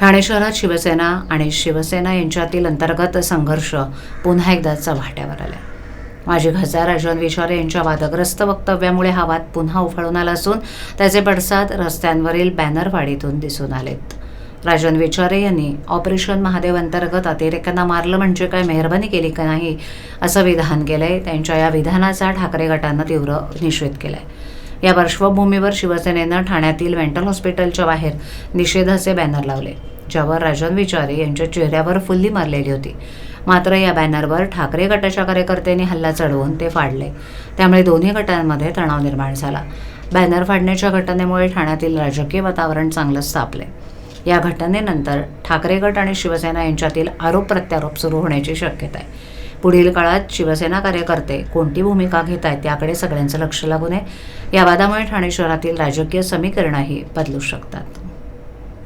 ठाणे शहरात शिवसेना आणि शिवसेना यांच्यातील अंतर्गत संघर्ष पुन्हा एकदा चव्हाट्यावर आला माजी खासदार राजन विचारे यांच्या वादग्रस्त वक्तव्यामुळे हा वाद पुन्हा उफाळून आला असून त्याचे पडसाद रस्त्यांवरील बॅनरवाडीतून दिसून आलेत. राजन विचारे यांनी ऑपरेशन महादेव अंतर्गत अतिरेक्यांना मारलं म्हणजे काय मेहरबानी केली का नाही असं विधान केलंय. त्यांच्या या विधानाचा ठाकरे गटानं तीव्र निषेध केलाय. या पार्श्वभूमीवर शिवसेनेनं ठाण्यातील मेंटल हॉस्पिटलच्या बाहेर निषेधाचे बॅनर लावले ज्यावर राजन विचारे यांच्या चेहऱ्यावर फुल्ली मारलेली होती. मात्र या बॅनरवर ठाकरे गटाच्या कार्यकर्त्यांनी हल्ला चढवून ते फाडले. त्यामुळे दोन्ही गटांमध्ये तणाव निर्माण झाला. बॅनर फाडण्याच्या घटनेमुळे ठाण्यातील राजकीय वातावरण चांगलंच तापले या घटनेनंतर ठाकरे गट आणि शिवसेना यांच्यातील आरोप प्रत्यारोप सुरू होण्याची शक्यता आहे. पुढील काळात शिवसेना कार्यकर्ते कोणती भूमिका घेत आहेत त्याकडे सगळ्यांचं लक्ष लागू नये. या वादामुळे ठाणे शहरातील राजकीय समीकरणंही बदलू शकतात.